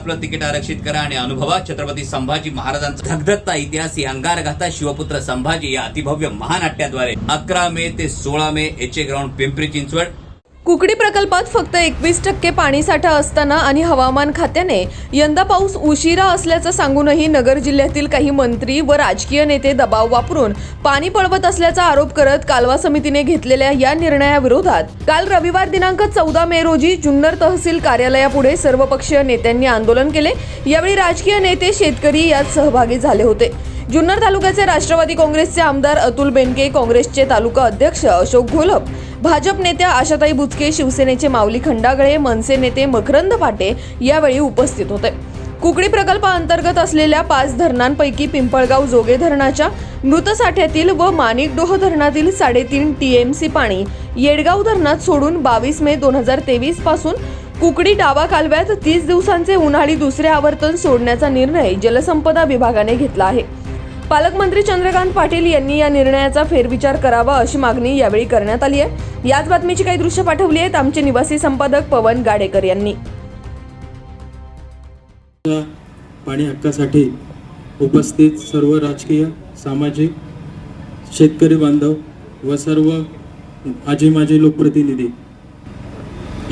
आपलं तिकीट आरक्षित करा आणि अनुभवा. छत्रपती संभाजी महाराजांचा धगधगता इतिहास ही अंगारगाथा शिवपुत्र संभाजी या अतिभव्य महानाट्याद्वारे. अकरा मे ते सोळा May H A ground Pimpri Chinchwad. Kukadi प्रकल्पात फक्त एकवीस टक्के पाणीसाठा असताना आणि हवामान खात्याने यंदा पाऊस उशिरा असल्याचं सांगूनही नगर जिल्ह्यातील काही मंत्री व राजकीय नेते दबाव वापरून पाणी पळवत असल्याचा आरोप करत कालवा समितीने घेतलेल्या या निर्णयाविरोधात काल रविवार दिनांक चौदा मे रोजी जुन्नर तहसील कार्यालयापुढे सर्वपक्षीय नेत्यांनी आंदोलन केले. यावेळी राजकीय नेते शेतकरी यात सहभागी झाले होते. जुन्नर तालुक्याचे राष्ट्रवादी काँग्रेसचे आमदार अतुल बेनके काँग्रेसचे तालुका अध्यक्ष अशोक घोलप भाजप नेत्या आशाताई बुचके शिवसेनेचे माऊली खंडागळे मनसे नेते मकरंद पाटे यावेळी उपस्थित होते. कुकडी प्रकल्पाअंतर्गत असलेल्या पाच धरणांपैकी पिंपळगाव जोगे धरणाच्या मृत साठ्यातील व माणिकडोह धरणातील साडेतीन टीएमसी पाणी येडगाव धरणात सोडून बावीस मे दोन हजार तेवीसपासून कुकडी डावा कालव्यात तीस दिवसांचे उन्हाळी दुसरे आवर्तन सोडण्याचा निर्णय जलसंपदा विभागाने घेतला आहे. पालकमंत्री चंद्रकांत पाटील यांनी या निर्णयाचा फेरविचार करावा अशी मागणी यावेळी करण्यात आली आहे. याच बातमीची काही दृश्य पाठवली आहेत आमचे निवासी संपादक पवन गाडेकर यांनी. पाणी हक्कासाठी उपस्थित सर्व राजकीय सामाजिक शेतकरी बांधव व सर्व आजी माजी लोकप्रतिनिधी.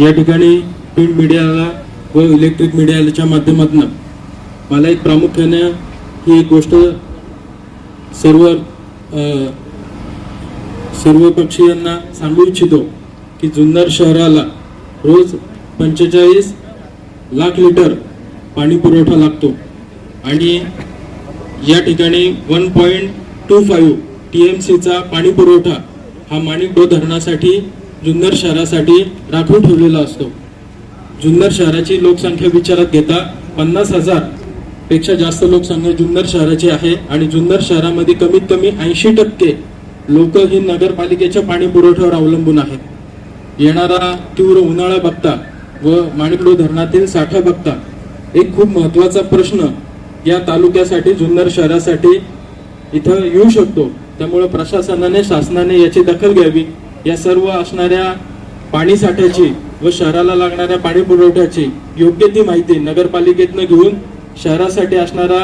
या ठिकाणी प्रिंट मीडियाला व इलेक्ट्रिक मीडियाच्या माध्यमातून मला एक प्रामुख्याने ही एक गोष्ट सर्व सर्व पक्षीयांना सांगू इच्छितो की जुन्नर शहराला रोज पंचेचाळीस लाख लिटर पाणी पुरवठा लागतो. आणि या ठिकाणी one point two five T M सीचा पाणी पुरवठा हा माणिकडो धरणासाठी जुन्नर शहरासाठी राखून ठेवलेला असतो. जुन्नर शहराची लोकसंख्या विचारात घेता पन्नास हजार पेक्षा जास्त लोकसंख्या जुन्नर शहराची आहे आणि जुन्नर शहरामध्ये कमीत कमी ऐंशी टक्के लोक ही नगरपालिकेच्या पाणी पुरवठ्यावर अवलंबून आहेत. येणारा तीव्र उन्हाळा बघता व माणिकडो धरणातील साठा बघता एक खूप महत्त्वाचा प्रश्न या तालुक्यासाठी जुन्नर शहरासाठी इथं येऊ शकतो. त्यामुळे प्रशासनाने शासनाने याची दखल घ्यावी. या सर्व असणाऱ्या पाणी साठ्याची व शहराला लागणाऱ्या पाणी पुरवठ्याची योग्य ती माहिती नगरपालिकेतनं घेऊन शहरासाठी असणारा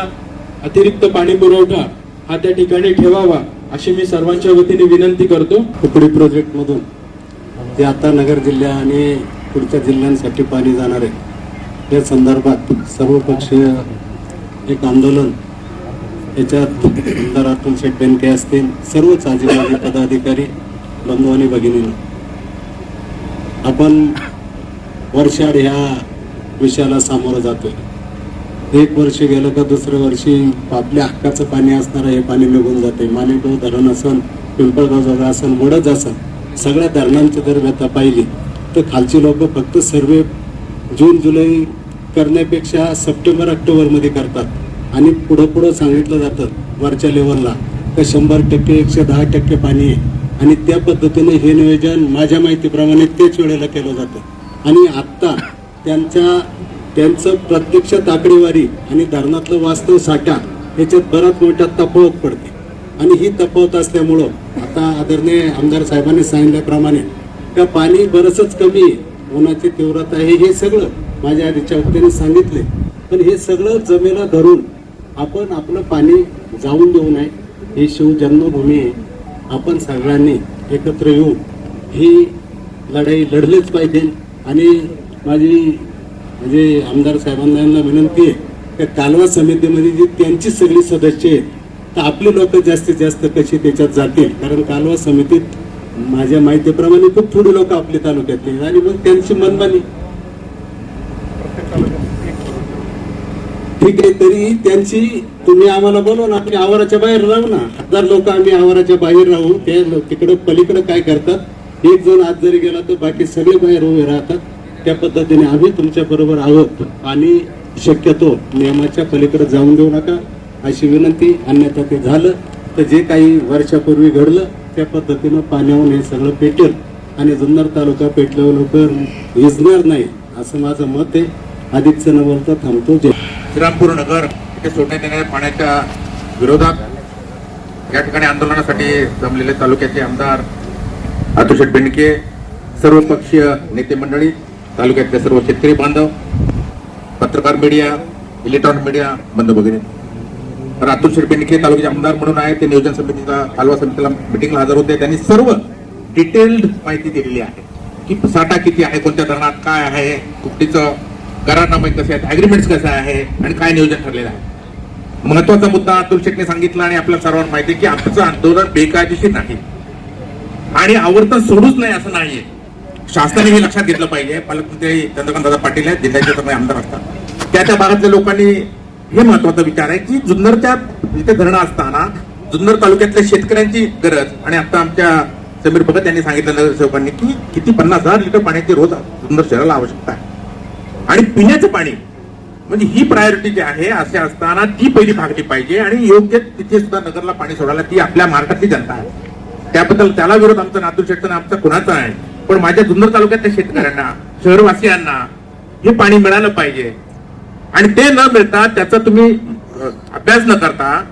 अतिरिक्त पाणी पुरवठा हा त्या ठिकाणी ठेवावा अशी मी सर्वांच्या वतीने विनंती करतो. कुकडी प्रोजेक्टमधून जे आता नगर जिल्हा आणि पुढच्या जिल्ह्यांसाठी पाणी जाणार आहे या संदर्भात सर्वपक्षीय एक आंदोलन याच्यात आमदार अतुल शेठ बेनके असतील सर्वच आजीबाजी पदाधिकारी बंधू आणि भगिनींनो. आपण वर्षाड ह्या विषयाला सामोरं जातोय. एक वर्ष गेलं का दुसऱ्या वर्षी आपल्या हक्काचं पाणी असणारं हे पाणी निघून जाते. मानेगाव धरण असन पिंपळगाव असन मोडच असन सगळ्या धरणांची जर व्यथा पाहिली तर खालची लोक फक्त सर्वे जून जुलै करण्यापेक्षा सप्टेंबर ऑक्टोबरमध्ये करतात. आणि पुढं पुढं सांगितलं जातं वरच्या लेवलला का शंभर टक्के एकशे दहा टक्के पाणी आहे. आणि त्या पद्धतीने हे नियोजन माझ्या माहितीप्रमाणे तेच वेळेला केलं जातं. आणि आत्ता त्यांच्या त्यांचं प्रत्यक्ष आकडेवारी आणि धरणातलं वास्तव साठा याच्यात बराच मोठा तफावत पडते. आणि ही तफावत असल्यामुळं आता आदरणीय आमदार साहेबांनी सांगितल्याप्रमाणे का पाणी बरंचच कमी आहे. उन्हाची तीव्रता आहे हे सगळं माझ्या आधीच्या वक्त्याने सांगितले. पण हे सगळं जमेला धरून आपण आपलं पाणी जाऊन देऊ नये. ही शिवजन्मभूमी आहे. आपण सगळ्यांनी एकत्र येऊन ही लढाई लढलीच पाहिजे. आणि माझी म्हणजे आमदार साहेबांना विनंती आहे त्या कालवा समितीमध्ये जी त्यांची सगळी सदस्य आहेत तर आपले लोक जास्तीत जास्त कशी त्याच्यात जातील? कारण कालवा समितीत माझ्या माहितीप्रमाणे खूप थोडी लोक आपल्या तालुक्यातले आणि मग त्यांची मनमानी. ठीक आहे तरी त्यांची तुम्ही आम्हाला बोलवा ना आम्ही आवाराच्या बाहेर राहू ना. हजार लोक आम्ही आवाराच्या बाहेर राहू. ते तिकडं पलीकडे काय करतात? एक जण आज जरी गेला तर बाकी सगळे बाहेर उभे राहतात. त्या पद्धतीने आम्ही तुमच्या बरोबर आहोत. आणि शक्यतो नियमाच्या पलीकडे जाऊन देऊ नका. अशी विनंती अन्यथा ते झालं तर जे काही वर्षापूर्वी घडलं त्या पद्धतीनं पाण्याहून हे सगळं पेटेल. आणि जुन्नर तालुका पेटल्यावर लोक विजणार नाही असं माझं मत आहे. अधिकचं न बोलता थांबतो. जे श्रीरामपूर नगर इथे सोडण्यात येणाऱ्या पाण्याच्या विरोधात या ठिकाणी आंदोलनासाठी जमलेले तालुक्याचे आमदार अतुल बेंडके सर्वपक्षीय नेते मंडळी तालुक्यातले सर्व शेतकरी बांधव पत्रकार मीडिया इलेक्ट्रॉनिक मीडिया बंद वगैरे तर अतुल शेठ तालुक्याचे आमदार म्हणून आहे ते नियोजन समितीचा कालवा समितीला मिटिंगला हजर होते. त्यांनी सर्व डिटेल्ड माहिती दिलेली आहे. की साठा किती आहे कोणत्या धरणात काय आहे कुठलीचं करारनामे कसे आहेत अग्रीमेंट्स कसं आहे आणि काय नियोजन ठरलेलं आहे. महत्त्वाचा मुद्दा अतुल शेटने सांगितला आणि आपल्या सर्वांना माहिती आहे की आमचं आंदोलन बेकायदेशीर नाही. आणि आवर्तन सोडूच नाही असं नाहीये. शासनाने हे लक्षात घेतलं पाहिजे. पालकमंत्री चंद्रकांत दादा पाटील आहेत जिल्ह्याचे आमदार असतात. त्या त्या भागातल्या लोकांनी हे महत्त्वाचा विचार आहे की जुन्नरच्या इथे धरणं असताना जुन्नर तालुक्यातल्या शेतकऱ्यांची गरज आणि आता आमच्या समीर भगत यांनी सांगितलं नगरसेवकांनी की किती पन्नास हजार लिटर पाण्याची रोज जुन्नर शहराला आवश्यकता आहे. आणि पिण्याचं पाणी म्हणजे ही प्रायोरिटी जी आहे असे असताना ती पहिली भागली पाहिजे आणि योग्य तिथे सुद्धा नगरला पाणी सोडायला ती आपल्या महाराष्ट्रातली जनता आहे. त्याबद्दल त्याला विरोध आमचा नातू शेटचा आमचा कुणाचा आहे? पण माझ्या जुन्नर तालुक्यातल्या शेतकऱ्यांना शहरवासियांना हे पाणी मिळालं पाहिजे. आणि ते न मिळता त्याचा तुम्ही अभ्यास न करता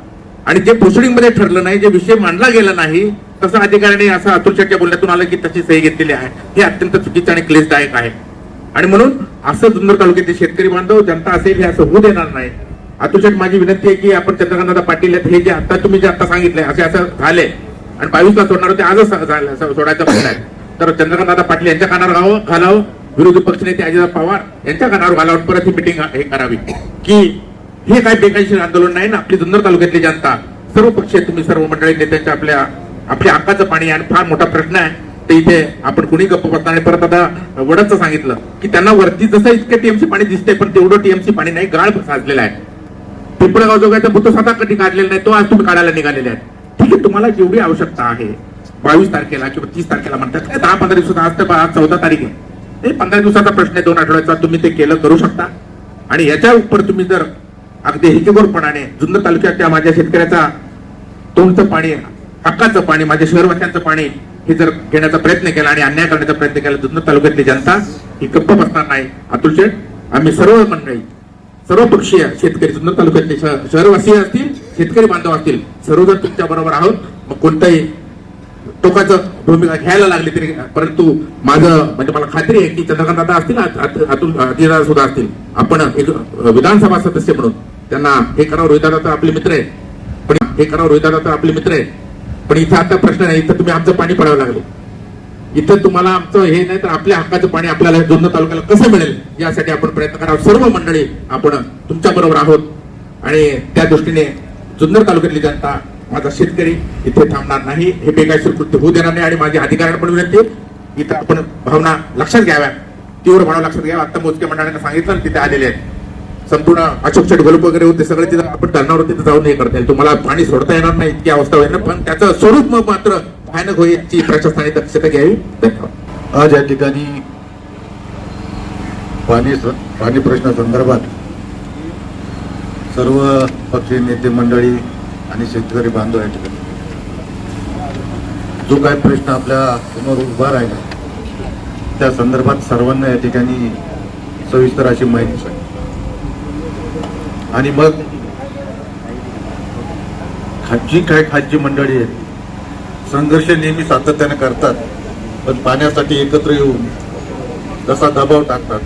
आणि जे प्रोसिडिंगमध्ये ठरलं नाही जे विषय मांडला गेला नाही तसं अधिकाऱ्याने असं अतुल शेटच्या बोलण्यातून आलं की तशी सही घेतलेली आहे. हे अत्यंत चुकीचं आणि क्लेशदायक आहे. आणि म्हणून असं जुन्नर तालुक्याचे शेतकरी बांधव जनता असेल हे असं होऊ देणार नाही. अतुल शेट माझी विनंती आहे की आपण चंद्रकांत पाटील आहेत हे जे आता तुम्ही जे आता सांगितलंय असे असं झाले. आणि बावीसला सोडणार होते आजच झालं- सोडायचं म्हणणं आहे तर चंद्रकांत दादा पाटील यांच्या कानावर घालावं घालावं. विरोधी पक्षनेते अजित पवार यांच्या कानावर घालावं. परत ही मिटिंग हे करावी. की हे काय बेकायदेशीर आंदोलन नाही ना? आपली जुन्नर तालुक्यातली जनता. सर्व पक्ष तुम्ही सर्व मंडळी नेत्यांच्या आपल्या आपल्या हक्काचं पाणी आणि फार मोठा प्रश्न आहे. ते इथे आपण कुणी गप्प बसणार आणि परत आता वडच सांगितलं की त्यांना वरती जसं इतके टीएमसी पाणी दिसते पण तेवढं टीएमसी पाणी नाही. गाळ साजलेला आहे. पिंपळगाव जोगायचा बुद्ध स्वतः कधी काढलेला नाही तो आज तुम्ही काढायला निघालेला आहे ठीक आहे तुम्हाला जेवढी आवश्यकता आहे बावीस तारखेला किंवा तीस तारखेला म्हणतात काय दहा पंधरा दिवसात आज तर आज चौदा तारीख आहे. ते पंधरा दिवसाचा प्रश्न आहे दोन आठवड्याचा तुम्ही ते केलं करू शकता. आणि याच्या उपर तुम्ही जर अगदी हिकेगोरपणाने जुन्नर तालुक्यातल्या माझ्या शेतकऱ्याचा तोंडचं पाणी हक्काचं पाणी माझ्या शहरवासियांचं पाणी हे जर घेण्याचा प्रयत्न केला आणि अन्याय करण्याचा प्रयत्न केला जुन्नर तालुक्यातली जनता ही गप्प बसणार नाही. अतुल शेठ आम्ही सर्व मंडळी सर्व पक्षीय शेतकरी जुन्नर तालुक्यातले शह- शहरवासी असतील शेतकरी बांधव असतील सर्वजण तुमच्या बरोबर आहोत. मग कोणताही टोकाचं भूमिका घ्यायला लागली तरी परंतु माझं म्हणजे मला खात्री आहे की चंद्रकांत दादा असतील अतुल अतिदा सुद्धा असतील. आपण एक विधानसभा सदस्य म्हणून. त्यांना हे करावं रोहित दादा आपले मित्र आहे. पण हे करावं रोहित दादा आपले मित्र आहे. पण इथं आता प्रश्न नाही इथं तुम्ही आमचं पाणी पडावं लागले. इथं तुम्हाला आमचं हे नाही तर आपल्या हक्काचं पाणी आपल्याला जुन्नर तालुक्याला कसं मिळेल? यासाठी आपण प्रयत्न करावं. सर्व मंडळी आपण तुमच्या बरोबर आहोत. आणि त्या दृष्टीने जुन्नर तालुक्यातली जनता माझा शेतकरी इथे थांबणार नाही. हे बेकायदेशीर कृत्य होऊ देणार नाही आणि माझी अधिकाऱ्यांना पण विनंती इथं आपण भावना लक्षात घ्याव्या. तीव्र भावना लक्षात घ्याव्या. आता मोजके मंडळाने सांगितलं तिथे आलेले आहेत. संपूर्ण अशोक चट गलप वगैरे होते सगळे तिथं आपण धरणावर तिथे जाऊन हे करता येईल. तुम्हाला पाणी सोडता येणार नाही इतकी अवस्था होईल ना. पण त्याचं स्वरूप मग मात्र भयानक होईल याची प्रशासनाने दक्षता घ्यावी. धन्यवाद. आज या ठिकाणी पाणी पाणी प्रश्न संदर्भात सर्व पक्षीय नेते मंडळी आणि शेतकरी बांधव या ठिकाणी जो काही प्रश्न आपल्यासमोर उभा राहिला त्या संदर्भात सर्वांना या ठिकाणी सविस्तर अशी माहिती सांगितली आणि मग खाजगी काय खाजगी मंडळी आहेत संघर्ष नेहमी सातत्याने करतात पण पाण्यासाठी एकत्र येऊन जसा दबाव टाकतात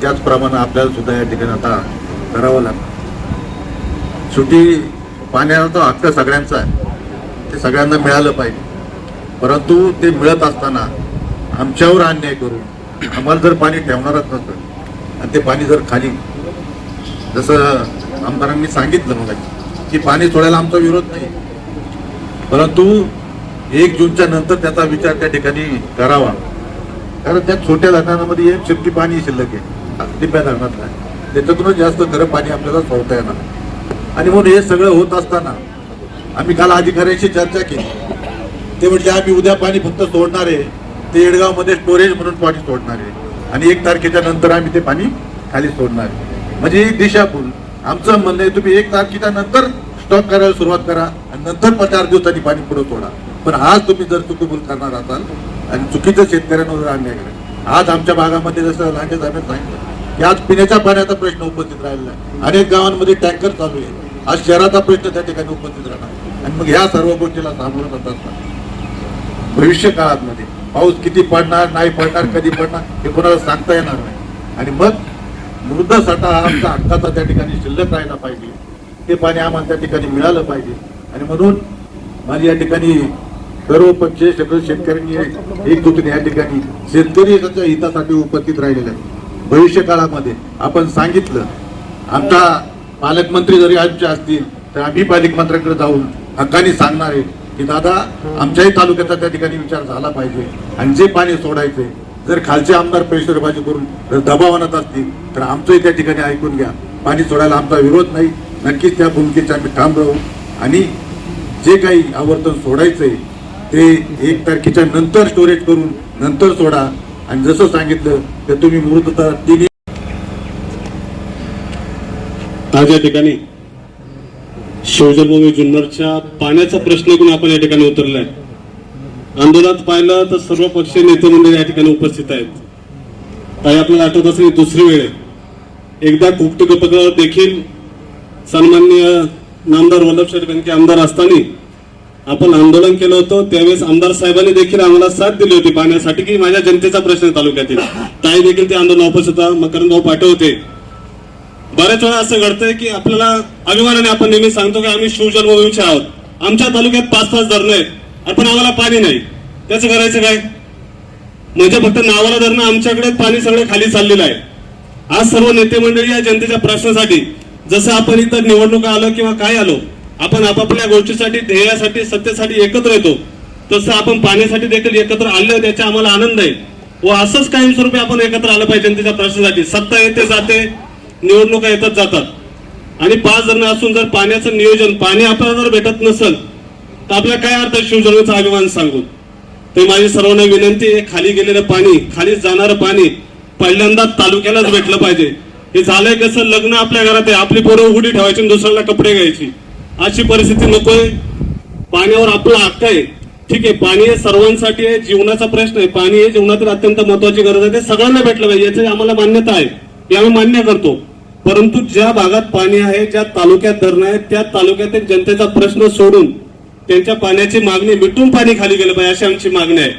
त्याचप्रमाणे आपल्याला सुद्धा या ठिकाणी आता करावं लागतं. शेवटी पाण्याचा हक्क सगळ्यांचा आहे. ते सगळ्यांना मिळालं पाहिजे. परंतु ते मिळत असताना आमच्यावर अन्याय करून आम्हाला जर पाणी ठेवणारच नसतं आणि ते पाणी जर खाली जसं आमदारांनी सांगितलं मग की पाणी सोडायला आमचा विरोध नाही. परंतु एक जूनच्या नंतर त्याचा विचार त्या ठिकाणी करावा. कारण त्या छोट्या धरणामध्ये एक चिमटी पाणी शिल्लक आहे. लिंब्या धरणात नाही. त्याच्यातूनच जास्त खरं पाणी आपल्याला सोडता येणार आणि म्हणून हे सगळं होत असताना आम्ही काल अधिकाऱ्यांशी चर्चा केली. ते म्हणजे आम्ही उद्या पाणी फक्त सोडणार आहे. ते येडगावमध्ये स्टोरेज म्हणून पाणी सोडणार आहे. आणि एक तारखेच्या नंतर आम्ही ते पाणी खाली सोडणार आहे. म्हणजे ही दिशाभूल आमचं म्हणणं आहे तुम्ही एक तारखेच्या नंतर स्टॉक करायला सुरुवात करा आणि नंतर पण चार दिवसांनी पाणी पुढे सोडा. पण आज तुम्ही जर चुकीभूल करणार असाल आणि चुकीचं शेतकऱ्यांवर अन्याय करा आज आमच्या भागामध्ये जसं लांडे साहेबांनी सांगितलं की आज पिण्याच्या पाण्याचा प्रश्न उपस्थित राहिलेला आहे. अनेक गावांमध्ये टँकर चालू आहे. आज शहराचा प्रश्न त्या ठिकाणी उपस्थित राहणार आणि मग ह्या सर्व गोष्टीला सामोरं जात असतात भविष्य काळात मध्ये पाऊस किती पडणार नाही पडणार कधी पडणार हे कोणाला सांगता येणार नाही. आणि मग मृदसाठा हा आमचा हक्काचा त्या ठिकाणी शिल्लक राहायला पाहिजे. ते पाणी आम्हाला त्या ठिकाणी मिळालं पाहिजे. आणि म्हणून माझी या ठिकाणी सर्व पक्ष सगळं शेतकऱ्यांनी एक- एकजुटीने या ठिकाणी शेतकरी त्याच्या हितासाठी उपस्थित राहिलेले आहेत. भविष्य काळामध्ये आपण सांगितलं आमचा पालकमंत्री जरी आमचे असतील तर आम्ही पालकमंत्र्यांकडे जाऊन हक्काने सांगणार आहे की दादा आमच्याही तालुक्याचा त्या ठिकाणी विचार झाला पाहिजे आणि जे पाणी सोडायचे जर खालचे आमदार पैशरबाजी करून जर दबाव आणत असतील तर आमचंही त्या ठिकाणी ऐकून घ्या. पाणी सोडायला आमचा विरोध नाही. नक्कीच त्या भूमिकेचे आम्ही ठाम राहू आणि जे काही आवर्तन सोडायचंय ते एक तारखेच्या नंतर स्टोरेज करून नंतर सोडा. आणि जसं सांगितलं तर तुम्ही मूर्तता तिने आज या ठिकाणी शिवजन्मभूमी जुन्नरच्या पाण्याचा प्रश्न घेऊन आपण या ठिकाणी उतरलाय. आंदोलनात पाहिलं तर सर्व पक्षीय नेते मंडळी या ठिकाणी उपस्थित आहेत. काही आपल्याला आठवत असेल दुसरी वेळ एकदा कुपटकपदावर देखील सन्माननीय नामदार वल्लभशेठ बेनके आमदार असताना आपण आंदोलन केलं होतं त्यावेळेस आमदार साहेबांनी देखील आम्हाला साथ दिली होती पाण्यासाठी की माझ्या जनतेचा प्रश्न तालुक्यातील. ताई देखील ते आंदोलन वापस होता मकरंद भाऊ पाठव होते बऱ्याच वेळा असं घडतंय की आपल्याला अभिमानाने आपण नेहमी सांगतो की आम्ही शिवजन्मभूमीचे आहोत. आमच्या तालुक्यात पाच पाच धरणं आहेत. पण आम्हाला पाणी नाही. त्याचं करायचं काय? म्हणजे फक्त नावाला धरणं आमच्याकडे पाणी सगळं खाली चाललेलं आहे. आज सर्व नेते मंडळी या जनतेच्या प्रश्नासाठी जसं आपण इथं निवडणुका आलो किंवा काय आलो आपण आपापल्या गोष्टीसाठी ध्येयासाठी सत्तेसाठी एकत्र येतो. तसं आपण पाण्यासाठी देखील एकत्र आलं त्याचा आम्हाला आनंद आहे. व असंच कायमस्वरूपी आपण एकत्र आलं पाहिजे जनतेच्या प्रश्नासाठी. सत्ता येते जाते निवडणुका येतात जातात. आणि पाच जण असून जर पाण्याचं नियोजन पाणी आपल्याला जर भेटत नसेल तर आपल्या काय अर्थ आहे शिवजन्माचा अभिमान सांगून? ते माझी सर्वांना विनंती आहे खाली गेलेलं पाणी खाली जाणारं पाणी पहिल्यांदा तालुक्यालाच भेटलं पाहिजे. हे झालंय कसं लग्न आपल्या घरात आहे. आपली पोरं उघडी ठेवायची आणि दुसऱ्याला कपडे घ्यायची. अशी परिस्थिती नकोय. पाण्यावर आपला हक्क आहे. ठीक आहे पाणी हे सर्वांसाठी आहे जीवनाचा प्रश्न आहे. पाणी हे जीवनातील अत्यंत महत्वाची गरज आहे. ते सगळ्यांना भेटलं पाहिजे याची आम्हाला मान्यता आहे. हे आम्ही मान्य करतो. परंतु ज्या भागात पाणी आहे ज्या तालुक्यात धरणं आहे त्या तालुक्यातील जनतेचा प्रश्न सोडून त्यांच्या पाण्याची मागणी मिटून पाणी खाली गेलं पाहिजे अशी आमची मागणी आहे.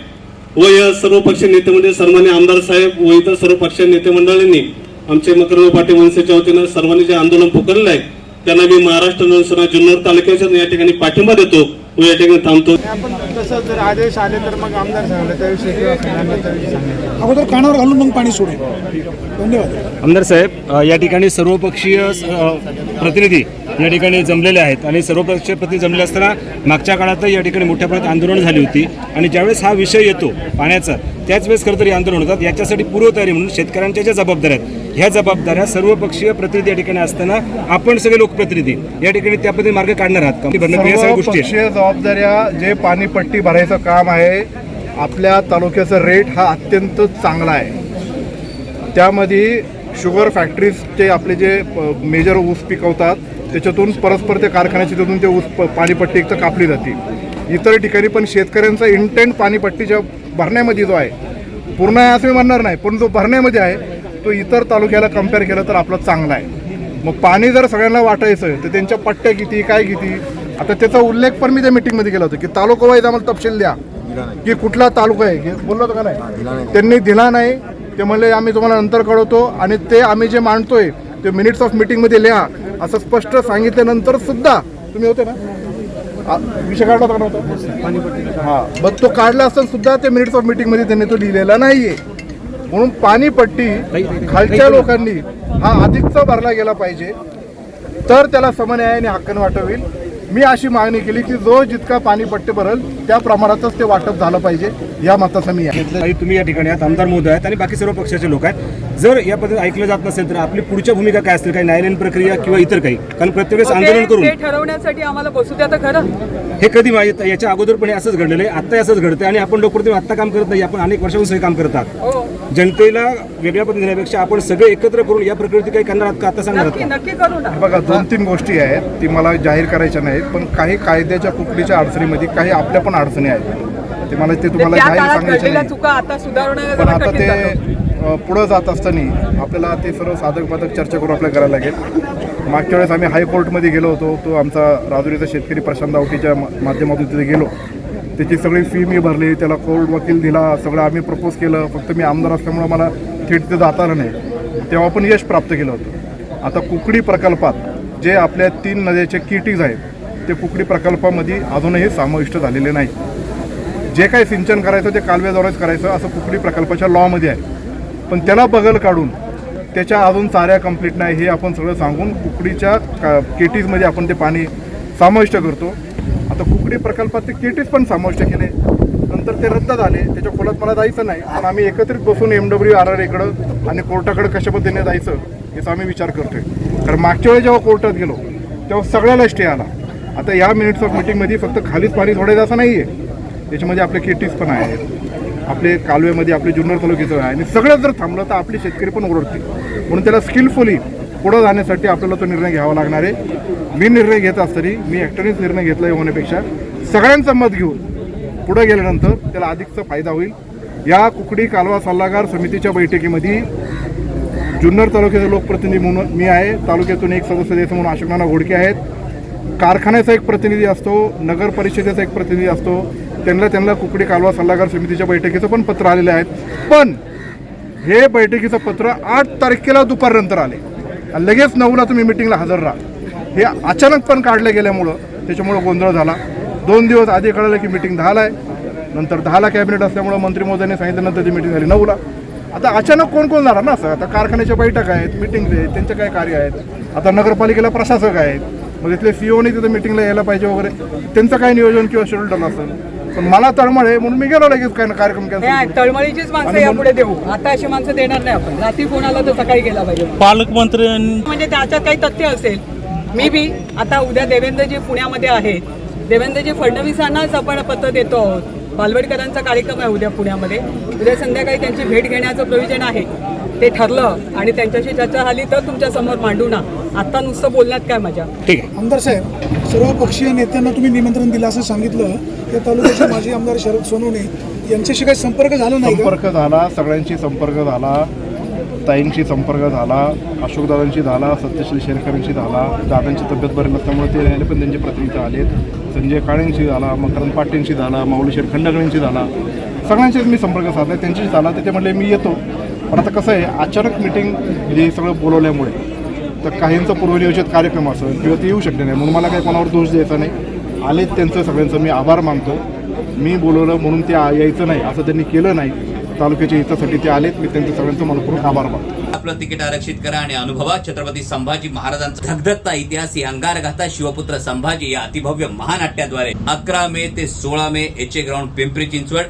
व या सर्व पक्ष नेते म्हणजे सन्मान्य आमदार साहेब व इतर सर्व पक्ष नेते मंडळींनी आमचे मकरराव पाटील मनसेच्या वतीनं सर्वांनी जे आंदोलन पुकारलं आहे त्यांना मी महाराष्ट्र नौसेना जुन्नर तालुक्याच्या या ठिकाणी पाठिंबा देतो व या ठिकाणी थांबतो. आपण तसं जर आदेश आले तर मग आमदार सांगले त्याविषयी किंवा खाण्याला त्याविषयी सांगायचं. अगोदर कानावर घालून मग पाणी सोडेल. धन्यवाद. आमदार साहेब अ, या ठिकाणी सर्वपक्षीय अ, प्रतिनिधी या ठिकाणी जमलेले आहेत आणि सर्वपक्षीय प्रतिनिधी जमले असताना मागच्या काळातही या ठिकाणी मोठ्या प्रमाणात आंदोलन झाली होती. आणि ज्यावेळेस हा विषय येतो पाण्याचा त्याच वेळेस खरं तरी आंदोलन होतात. याच्यासाठी पूर्वतयारी म्हणून शेतकऱ्यांच्या ज्या जबाबदाऱ्या आहेत ह्या जबाबदाऱ्या सर्वपक्षीय प्रतिनिधी या ठिकाणी असताना आपण सगळे लोकप्रतिनिधी या ठिकाणी त्या पद्धतीने मार्ग काढणार आहात. का सर्व गोष्टी जबाबदाऱ्या जे पाणीपट्टी भरायचं काम आहे आपल्या तालुक्याचा रेट हा अत्यंत चांगला आहे. त्यामध्ये शुगर फॅक्टरीजचे आपले जे मेजर ऊस पिकवतात त्याच्यातून परस्पर त्या कारखान्याची तिथून ते ऊस पाणीपट्टी एक तर कापली जाते. इतर ठिकाणी पण शेतकऱ्यांचा इंटेंट पाणीपट्टीच्या भरण्यामध्ये जो आहे पूर्ण आहे असं मी म्हणणार नाही पण जो भरण्यामध्ये आहे तो इतर तालुक्याला कंपेअर केला तर आपला चांगला आहे. मग पाणी जर सगळ्यांना वाटायचं आहे तर त्यांच्या पट्ट्या किती काय किती? आता त्याचा उल्लेख पण मी त्या मीटिंगमध्ये केला होता की तालुका वाईज आम्हाला तपशील द्या की कुठला तालुका आहे बोललो होतो का नाही. त्यांनी दिला नाही ते म्हणले आम्ही तुम्हाला नंतर कळवतो आणि ते आम्ही जे मांडतोय ते मिनिट्स ऑफ मीटिंगमध्ये लिहा. असं स्पष्ट सांगितल्यानंतर सुद्धा तुम्ही होते ना? विषय काढला होता नव्हता? हा. मग तो काढला असताना सुद्धा ते मिनिट्स ऑफ मीटिंगमध्ये त्यांनी तो लिहिलेला नाहीये. म्हणून पाणीपट्टी खालच्या लोकांनी हा अधिकचा भरला गेला पाहिजे. तर त्याला समन्यायाने हक्काने वाटप होईल मी अशी मागणी केली की जो जितका पाणीपट्टी भरल त्या प्रमाणातच ते वाटप झालं पाहिजे या मताचा मी आहे. तुम्ही या ठिकाणी आहात आमदार महोदय आहेत आणि बाकी सर्व पक्षाचे लोक आहेत. जर या पद्धतीने ऐकलं जात नसेल तर आपली पुढच्या भूमिका काय असतील काही न्यायालयीन प्रक्रिया किंवा इतर काही? कारण प्रत्येक वेळेस आंदोलन करून ठरवण्यासाठी आम्हाला बसू द्या तर खरं. हे कधी माहीत याच्या अगोदर पण हे असंच घडलेलं आहे. आता असंच घडतंय आणि आपण लोकप्रतिनिधी आता काम करत नाही. आपण अनेक वर्षापासून हे काम करत आहात. हो. जनतेला वेगळ्या पद्धतीने देण्यापेक्षा आपण सगळे एकत्र करून या प्रकृती काही करणार आहात का? आता सांगणार बघा दोन तीन गोष्टी आहेत. ती मला जाहीर करायच्या नाहीत. पण काही कायद्याच्या कुठलीच्या अडचणीमध्ये काही आपल्या पण अडचणी आहेत. ते मला ते तुम्हाला सांगायचे नाही. सुधारणं पण आता ते पुढं जात असताना आपल्याला ते सर्व साधक बाधक चर्चा करून आपल्याला करायला लागेल. मागच्या वेळेस आम्ही हायकोर्टमध्ये गेलो होतो तो आमचा राजुरीचा शेतकरी प्रशांत आवटीच्या माध्यमातून तिथे गेलो. त्याची सगळी फी मी भरली त्याला कोर्ट वकील दिला सगळं आम्ही प्रपोज केलं. फक्त मी आमदार असल्यामुळं मला थेट तिथे जाता आलं नाही. तेव्हा पण यश प्राप्त केलं होतं. आता कुकडी प्रकल्पात जे आपल्या तीन नद्याचे किटीज आहेत ते कुकडी प्रकल्पामध्ये अजूनही समाविष्ट झालेले नाही. जे काही सिंचन करायचं ते कालव्याद्वारेच करायचं असं कुकडी प्रकल्पाच्या लॉमध्ये आहे. पण त्याला बगल काढून त्याच्या अजून चाऱ्या कंप्लीट नाही हे आपण सगळं सांगून कुकडीच्या का केटीजमध्ये आपण ते पाणी समाविष्ट करतो. आता कुकडी प्रकल्पात ते केटीज पण समाविष्ट केले. नंतर ते रद्द झाले त्याच्या खोलात मला जायचं नाही. पण आम्ही एकत्रित बसून एम डब्ल्यू आर आर इकडं आणि कोर्टाकडे कशा पद्धतीने जायचं याचा आम्ही विचार करतोय. कारण मागच्या वेळी जेव्हा कोर्टात गेलो तेव्हा सगळ्याला स्टे आला. आता या मिनिट्स ऑफ मिटिंगमध्ये फक्त खालीच पाणी सोडायचं असं नाही आहे त्याच्यामध्ये आपले केटीस पण आहेत. आपले कालव्यामध्ये आपले जुन्नर तालुक्याचं आहे. आणि सगळं जर थांबलं तर आपले शेतकरी पण ओरडतील. म्हणून त्याला स्किलफुली पुढं जाण्यासाठी आपल्याला तो निर्णय घ्यावा लागणार आहे. मी निर्णय घेत असताना मी एकट्यानेच निर्णय घेतला होण्यापेक्षा सगळ्यांचं मत घेऊन पुढं गेल्यानंतर त्याला अधिकचा फायदा होईल. या कुकडी कालवा सल्लागार समितीच्या बैठकीमध्ये जुन्नर तालुक्याचे लोकप्रतिनिधी म्हणून मी आहे. तालुक्यातून एक सदस्य द्यायचं म्हणून अशोकनाना घोडके आहेत. कारखान्याचा एक प्रतिनिधी असतो नगर परिषदेचा एक प्रतिनिधी असतो त्यांना त्यांना कुकडी कालवा सल्लागार समितीच्या बैठकीचं पण पत्र आलेलं आहे. पण हे बैठकीचं पत्र आठ तारखेला दुपारनंतर आले. लगेच नऊला तुम्ही मिटिंगला हजर राहा. हे अचानक पण काढलं गेल्यामुळं त्याच्यामुळं गोंधळ झाला. दोन दिवस आधी कळलं की मिटिंग दहाला आहे. नंतर दहाला कॅबिनेट असल्यामुळं मंत्री मोदयांनी सांगितलं नंतर ती मिटिंग झाली नऊला. आता अचानक कोण कोण जाणार ना? असं आता कारखान्याच्या बैठक आहेत मिटिंग आहेत त्यांचे काय कार्य आहेत? आता नगरपालिकेला प्रशासक आहेत. मग तिथले सीओनी तिथं मिटिंगला यायला पाहिजे वगैरे. त्यांचं काय नियोजन किंवा शेड्यूल ठरलं असेल. पण मला तळमळ आहे म्हणून मी गेलो लगेच काय कार्यक्रम हे कॅन्सल तळमळीचीच माणसं यापुढे देऊ. आता अशी माणसं देणार नाही आपण. रात्री फोन आला तर सकाळी गेला पाहिजे. पालकमंत्री म्हणजे त्याच्यात काही तथ्य असेल. मी बी आता उद्या देवेंद्रजी पुण्यामध्ये आहेत देवेंद्रजी फडणवीसांनाच आपण पत्र देतो आहोत. पालवडकरांचा कार्यक्रम आहे उद्या पुण्यामध्ये. उद्या संध्याकाळी त्यांची भेट घेण्याचं प्रयोजन आहे. ते ठरलं आणि त्यांच्याशी चर्चा झाली तर तुमच्यासमोर मांडू ना. आता नुसतं बोलण्यात काय मजा? ठीक आहे. आमदार साहेब सर्व पक्षीय नेत्यांना तुम्ही निमंत्रण दिलं असं सांगितलं. या तालुक्याचे माजी आमदार शरद सोनवणे यांच्याशी काही संपर्क झाला नाही का? संपर्क झाला सगळ्यांशी संपर्क झाला ताईंशी संपर्क झाला अशोकदादांशी झाला सत्यशील शेरकरांशी झाला दादांची तब्येत बरी नसल्यामुळे ते राहिले पण त्यांचे प्रतिनिधी आलेत. संजय काळेंशी झाला मकरंद पाटीलशी झाला माऊली शेठ खंडगणेंशी झाला. सगळ्यांशीच मी संपर्क साधला त्यांच्याशी झाला तर ते म्हणले मी येतो. पण आता कसं आहे अचानक मिटिंग हे सगळं बोलवल्यामुळे तर काहींचा पूर्वनियोजित कार्यक्रम असेल किंवा ते येऊ शकले नाही. म्हणून मला काही कोणावर दोष द्यायचा नाही. आलेत त्यांचं सगळ्यांचं. मी आभार मानतो. मी बोलवलं म्हणून ते यायचं नाही असं त्यांनी केलं नाही. तालुक्याच्या हितासाठी ते आलेत. मी त्यांचं सगळ्यांचं मनपूर्वक आभार मानतो. आपलं तिकीट आरक्षित करा आणि अनुभवा. छत्रपती संभाजी महाराजांचा धगधगता इतिहास ही अंगारघाता शिवपुत्र संभाजी या अतिभव्य महानाट्याद्वारे अकरा मे ते सोळा May H A ground Pimpri Chinchwad.